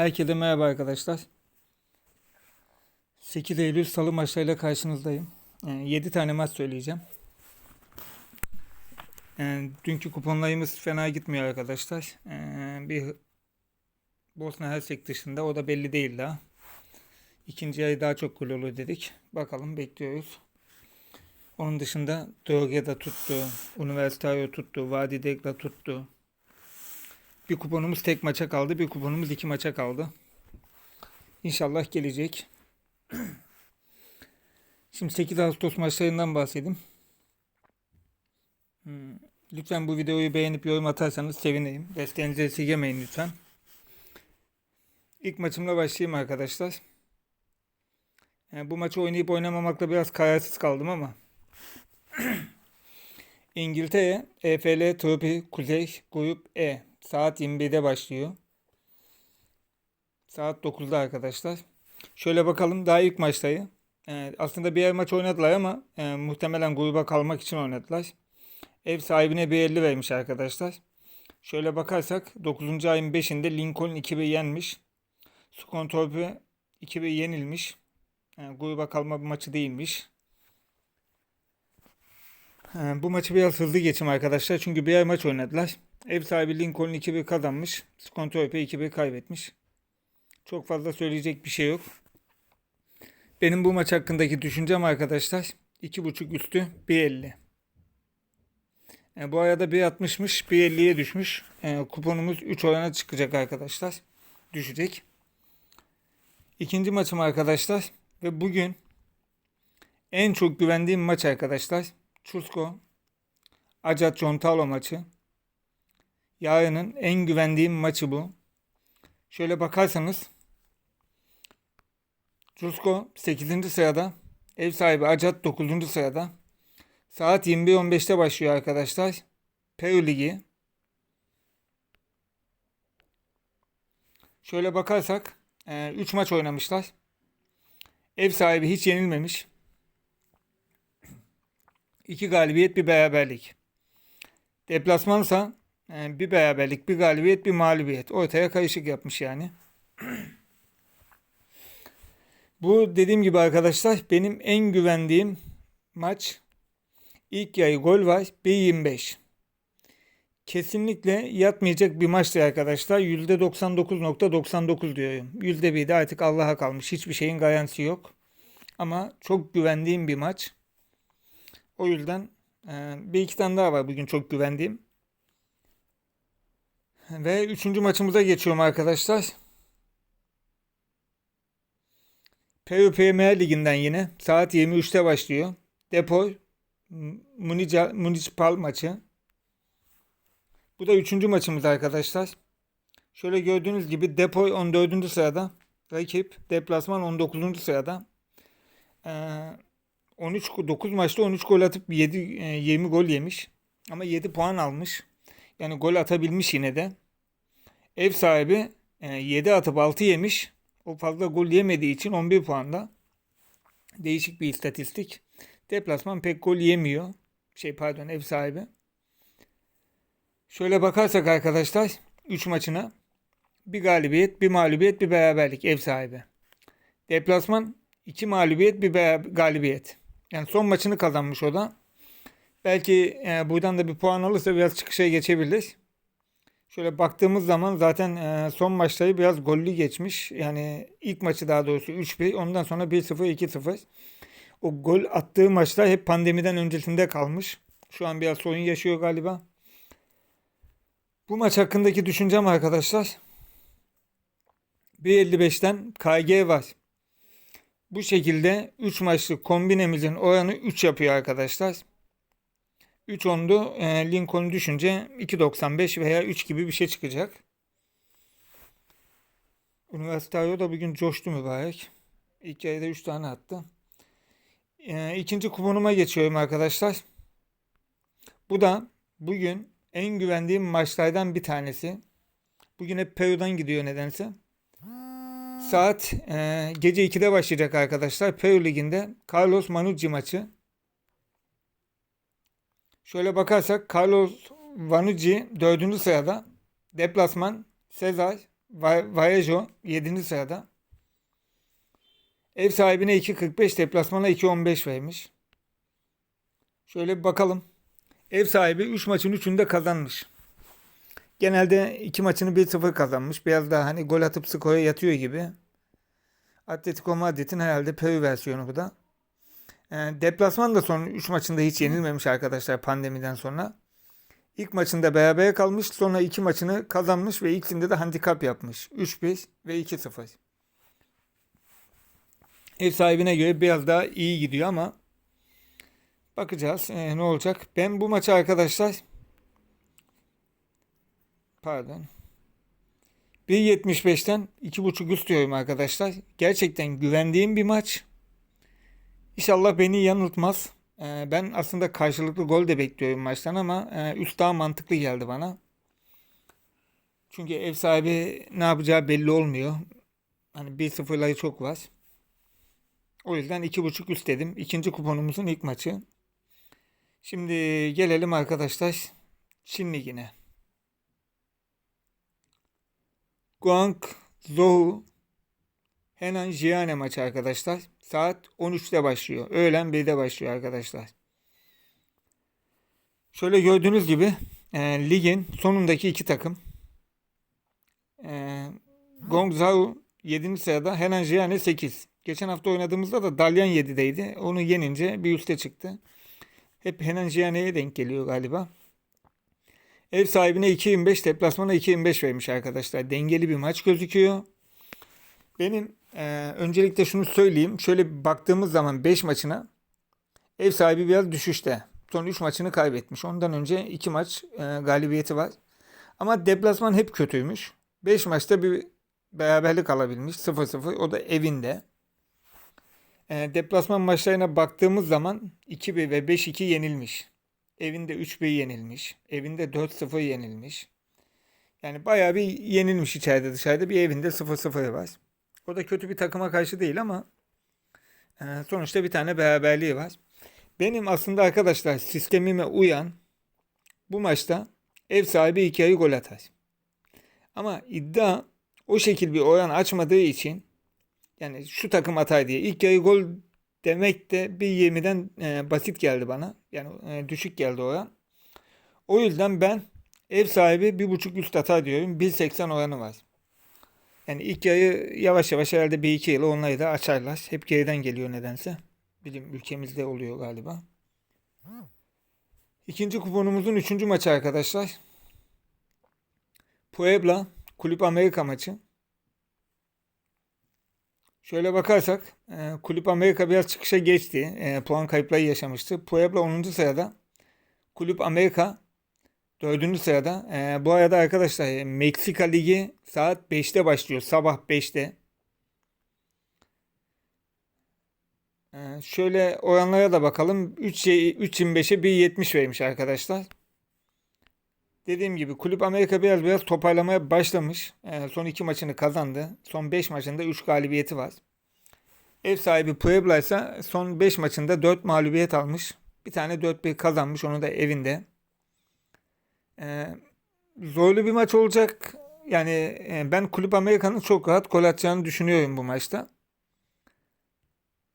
Herkese merhaba arkadaşlar. 8 Eylül Salı maçlarıyla karşınızdayım. 7 tane maç söyleyeceğim. Ee, Dünkü kuponlarımız fena gitmiyor arkadaşlar. Ee, Bir Bosna Hersek dışında o da belli değil daha. İkinci ay daha çok gol dedik. Bakalım bekliyoruz. Onun dışında Drogheda tuttu, Universitario tuttu, Vadi Degla tuttu. Bir kuponumuz tek maça kaldı, bir kuponumuz iki maça kaldı. İnşallah gelecek. Şimdi 8 Ağustos maçlarından bahsedeyim. Hmm, Lütfen bu videoyu beğenip yorum atarsanız sevinirim. Desteğinizi esirgemeyin lütfen. İlk maçımla başlayayım arkadaşlar. Yani bu maçı oynayıp oynamamakla biraz kararsız kaldım ama. İngiltere, EFL Tropi Kuzey Grup E. Saat 21'de başlıyor. Saat 9'da arkadaşlar. Şöyle bakalım daha ilk maçtayı. Ee, aslında bir yer maç oynadılar ama e, muhtemelen gruba kalmak için oynadılar. Ev sahibine bir 50 vermiş arkadaşlar. Şöyle bakarsak 9. ayın 5'inde Lincoln 2-1 yenmiş. Skontorpe 2-1 yenilmiş. Yani gruba kalma bir maçı değilmiş. Ee, bu maçı biraz hızlı geçim arkadaşlar. Çünkü birer maç oynadılar. Ev sahibi Lincoln 2-1 kazanmış. Skontorpe 2-1 kaybetmiş. Çok fazla söyleyecek bir şey yok. Benim bu maç hakkındaki düşüncem arkadaşlar 2.5 üstü 1.50. Yani bu arada 1.60'mış 1.50'ye düşmüş. Yani kuponumuz 3 orana çıkacak arkadaşlar. Düşecek. İkinci maçım arkadaşlar. Ve bugün en çok güvendiğim maç arkadaşlar. Çusko Acat Contalo maçı. Yarının en güvendiğim maçı bu. Şöyle bakarsanız Cusco 8. sırada. Ev sahibi Acat 9. sırada. Saat 21.15'te başlıyor arkadaşlar. Peru Ligi. Şöyle bakarsak 3 maç oynamışlar. Ev sahibi hiç yenilmemiş. 2 galibiyet bir beraberlik. Deplasmansa yani bir beraberlik, bir galibiyet, bir mağlubiyet. Ortaya karışık yapmış yani. Bu dediğim gibi arkadaşlar benim en güvendiğim maç. İlk yarı gol var. 1.25. Kesinlikle yatmayacak bir maçtı arkadaşlar. %99.99 diyorum. %1 de artık Allah'a kalmış. Hiçbir şeyin garantisi yok. Ama çok güvendiğim bir maç. O yüzden bir iki tane daha var bugün çok güvendiğim. Ve üçüncü maçımıza geçiyorum arkadaşlar. Peru Premier Ligi'nden yine saat 23'te başlıyor. Depor Municipal maçı. Bu da üçüncü maçımız arkadaşlar. Şöyle gördüğünüz gibi Depor 14. sırada. Rakip deplasman 19. sırada. Ee, 13 9 maçta 13 gol atıp 7 20 gol yemiş. Ama 7 puan almış. Yani gol atabilmiş yine de. Ev sahibi 7 e, atıp 6 yemiş. O fazla gol yemediği için 11 puanda. Değişik bir istatistik. Deplasman pek gol yemiyor. Şey pardon ev sahibi. Şöyle bakarsak arkadaşlar 3 maçına bir galibiyet, bir mağlubiyet, bir beraberlik ev sahibi. Deplasman 2 mağlubiyet, bir galibiyet. Yani son maçını kazanmış o da. Belki e, buradan da bir puan alırsa biraz çıkışa geçebilir. Şöyle baktığımız zaman zaten e, son maçları biraz gollü geçmiş. Yani ilk maçı daha doğrusu 3-1. Ondan sonra 1-0, 2-0. O gol attığı maçlar hep pandemiden öncesinde kalmış. Şu an biraz sorun yaşıyor galiba. Bu maç hakkındaki düşüncem arkadaşlar. 1.55'ten KG var. Bu şekilde 3 maçlık kombinemizin oranı 3 yapıyor arkadaşlar. 3 ondu. E, Lincoln düşünce 2.95 veya 3 gibi bir şey çıkacak. Universitario da bugün coştu mübarek. İlk yarıda 3 tane attı. E, ikinci kuponuma geçiyorum arkadaşlar. Bu da bugün en güvendiğim maçlardan bir tanesi. Bugün hep Peru'dan gidiyor nedense. Saat e, gece 2'de başlayacak arkadaşlar. Peru Ligi'nde Carlos Manucci maçı. Şöyle bakarsak Carlos Vanucci 4. sırada. Deplasman Sezar Va- Vajejo 7. sırada. Ev sahibine 2.45 deplasmana 2.15 vermiş. Şöyle bir bakalım. Ev sahibi 3 maçın 3'ünde kazanmış. Genelde 2 maçını 1-0 kazanmış. Biraz daha hani gol atıp skora yatıyor gibi. Atletico Madrid'in herhalde Peru versiyonu bu da. Ee, deplasman da son 3 maçında hiç yenilmemiş arkadaşlar pandemiden sonra. İlk maçında beraber kalmış. Sonra iki maçını kazanmış ve ikisinde de handikap yapmış. 3-1 ve 2-0. Ev sahibine göre biraz daha iyi gidiyor ama bakacağız ee, ne olacak. Ben bu maçı arkadaşlar pardon 1.75'ten 2.5 üst diyorum arkadaşlar. Gerçekten güvendiğim bir maç. İnşallah beni yanıltmaz. Ee, ben aslında karşılıklı gol de bekliyorum maçtan ama e, üst daha mantıklı geldi bana. Çünkü ev sahibi ne yapacağı belli olmuyor. Hani 1-0'ları çok var. O yüzden 2.5 üst dedim. İkinci kuponumuzun ilk maçı. Şimdi gelelim arkadaşlar Çin Ligi'ne. Guangzhou Henan Jiane maçı arkadaşlar. Saat 13'te başlıyor. Öğlen 1'de başlıyor arkadaşlar. Şöyle gördüğünüz gibi e, ligin sonundaki iki takım. E, Guangzhou 7. sırada Henan Jiane 8. Geçen hafta oynadığımızda da Dalyan 7'deydi. Onu yenince bir üste çıktı. Hep Henan Jiane'ye denk geliyor galiba. Ev sahibine 2.25 deplasmana 2.25 vermiş arkadaşlar. Dengeli bir maç gözüküyor. Benim e, öncelikle şunu söyleyeyim. Şöyle baktığımız zaman 5 maçına ev sahibi biraz düşüşte. Son 3 maçını kaybetmiş. Ondan önce 2 maç e, galibiyeti var. Ama deplasman hep kötüymüş. 5 maçta bir beraberlik alabilmiş. 0-0. O da evinde. E, deplasman maçlarına baktığımız zaman 2-1 ve 5-2 yenilmiş. Evinde 3-1 yenilmiş. Evinde 4-0 yenilmiş. Yani bayağı bir yenilmiş içeride dışarıda. Bir evinde 0-0 var. O da kötü bir takıma karşı değil ama e, sonuçta bir tane beraberliği var. Benim aslında arkadaşlar sistemime uyan bu maçta ev sahibi iki ayı gol atar. Ama iddia o şekil bir oran açmadığı için yani şu takım atar diye ilk yarı gol demek de bir 20'den e, basit geldi bana. Yani e, düşük geldi oran. O yüzden ben ev sahibi bir buçuk üst atar diyorum. 1.80 oranı var. Yani ilk yarı yavaş yavaş herhalde bir iki yıl onları da açarlar. Hep geriden geliyor nedense. Bilim ülkemizde oluyor galiba. İkinci kuponumuzun üçüncü maçı arkadaşlar. Puebla Kulüp Amerika maçı. Şöyle bakarsak e, Kulüp Amerika biraz çıkışa geçti. E, puan kayıpları yaşamıştı. Puebla 10. sırada. Kulüp Amerika 4. sırada. E, bu arada arkadaşlar Meksika Ligi saat 5'te başlıyor. Sabah 5'te. E, şöyle oranlara da bakalım. 3.25'e 1.70 vermiş arkadaşlar. Dediğim gibi Kulüp Amerika biraz biraz toparlamaya başlamış. E, son 2 maçını kazandı. Son 5 maçında 3 galibiyeti var. Ev sahibi Puebla ise son 5 maçında 4 mağlubiyet almış. Bir tane 4-1 kazanmış. Onu da evinde. Ee, zorlu bir maç olacak. Yani e, ben Kulüp Amerika'nın çok rahat gol atacağını düşünüyorum bu maçta.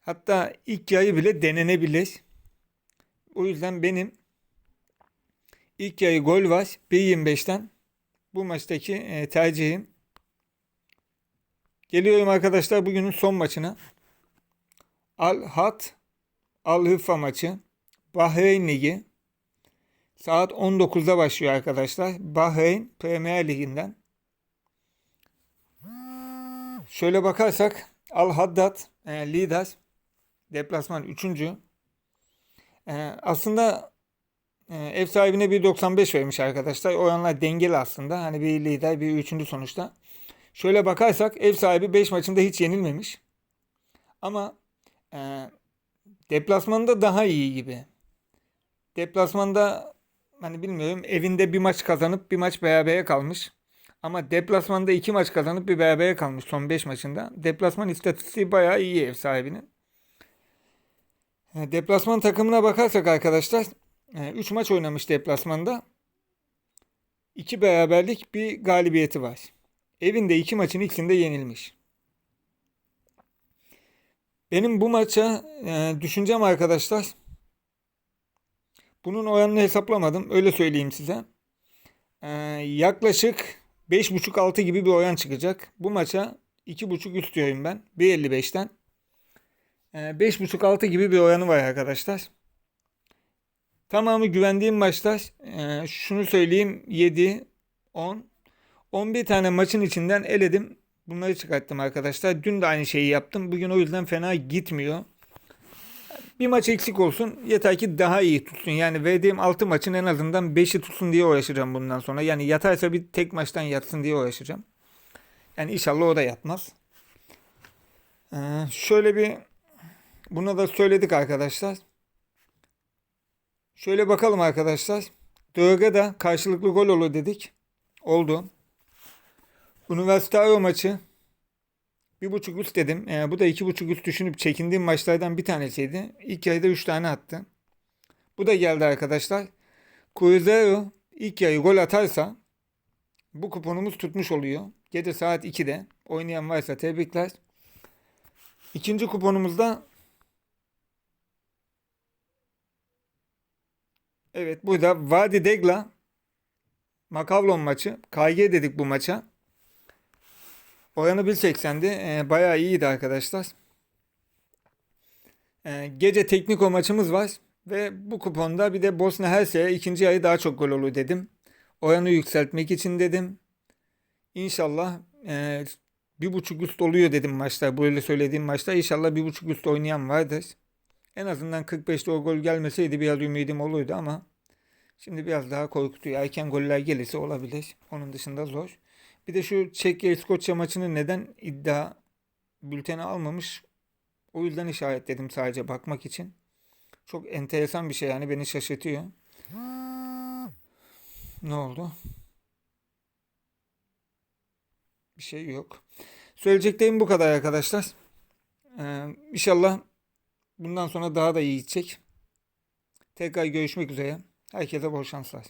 Hatta ilk yarı bile denenebilir. O yüzden benim ilk yarı gol var. 1.25'ten bu maçtaki e, tercihim. Geliyorum arkadaşlar bugünün son maçına. Al Hat Al Hıffa maçı. Bahreyn Ligi. Saat 19'da başlıyor arkadaşlar. Bahreyn Premier Ligi'nden. Şöyle bakarsak Al Haddad e, lider. Deplasman 3. E, aslında e, ev sahibine 1.95 vermiş arkadaşlar. Oranlar dengeli aslında. Hani bir lider bir üçüncü sonuçta. Şöyle bakarsak ev sahibi 5 maçında hiç yenilmemiş. Ama e, deplasmanda daha iyi gibi. Deplasmanda hani bilmiyorum evinde bir maç kazanıp bir maç berabere kalmış. Ama deplasmanda iki maç kazanıp bir berabere kalmış son 5 maçında. Deplasman istatistiği bayağı iyi ev sahibinin. E, deplasman takımına bakarsak arkadaşlar 3 maç oynamış deplasmanda. 2 beraberlik bir galibiyeti var. Evinde iki maçın ikisinde yenilmiş. Benim bu maça e, düşüncem arkadaşlar. Bunun oranını hesaplamadım. Öyle söyleyeyim size. E, yaklaşık 5.5-6 gibi bir oran çıkacak. Bu maça 2.5 üst diyorum ben. 1.55'ten. E, 5.5-6 gibi bir oranı var arkadaşlar. Tamamı güvendiğim maçlar. E, şunu söyleyeyim. 7, 10, 11 tane maçın içinden eledim. Bunları çıkarttım arkadaşlar. Dün de aynı şeyi yaptım. Bugün o yüzden fena gitmiyor. Bir maç eksik olsun. Yeter ki daha iyi tutsun. Yani verdiğim 6 maçın en azından 5'i tutsun diye uğraşacağım bundan sonra. Yani yatarsa bir tek maçtan yatsın diye uğraşacağım. Yani inşallah o da yatmaz. Ee, şöyle bir buna da söyledik arkadaşlar. Şöyle bakalım arkadaşlar. Dörge de karşılıklı gol olur dedik. Oldu. Universitario maçı bir buçuk üst dedim. Ee, bu da iki buçuk üst düşünüp çekindiğim maçlardan bir tanesiydi. İlk yarıda üç tane attı. Bu da geldi arkadaşlar. Cruzeiro ilk yarı gol atarsa bu kuponumuz tutmuş oluyor. Gece saat 2'de oynayan varsa tebrikler. İkinci kuponumuzda Evet burada Vadi Degla Makavlon maçı. KG dedik bu maça. Oranı 1.80'di. Ee, bayağı iyiydi arkadaşlar. Ee, gece tekniko maçımız var. Ve bu kuponda bir de Bosna Hersek'e ikinci ayı daha çok gol olur dedim. Oranı yükseltmek için dedim. İnşallah e, bir buçuk üst oluyor dedim maçta. Böyle söylediğim maçta. İnşallah bir buçuk üst oynayan vardır. En azından 45'te o gol gelmeseydi biraz ümidim olurdu ama şimdi biraz daha korkutuyor. Erken goller gelirse olabilir. Onun dışında zor. Bir de şu Çekya İskoçya maçını neden iddia bülteni almamış? O yüzden işaretledim sadece bakmak için. Çok enteresan bir şey yani beni şaşırtıyor. Ne oldu? Bir şey yok. Söyleyeceklerim bu kadar arkadaşlar. Ee, inşallah bundan sonra daha da iyi gidecek. Tekrar görüşmek üzere. Herkese bol şanslar.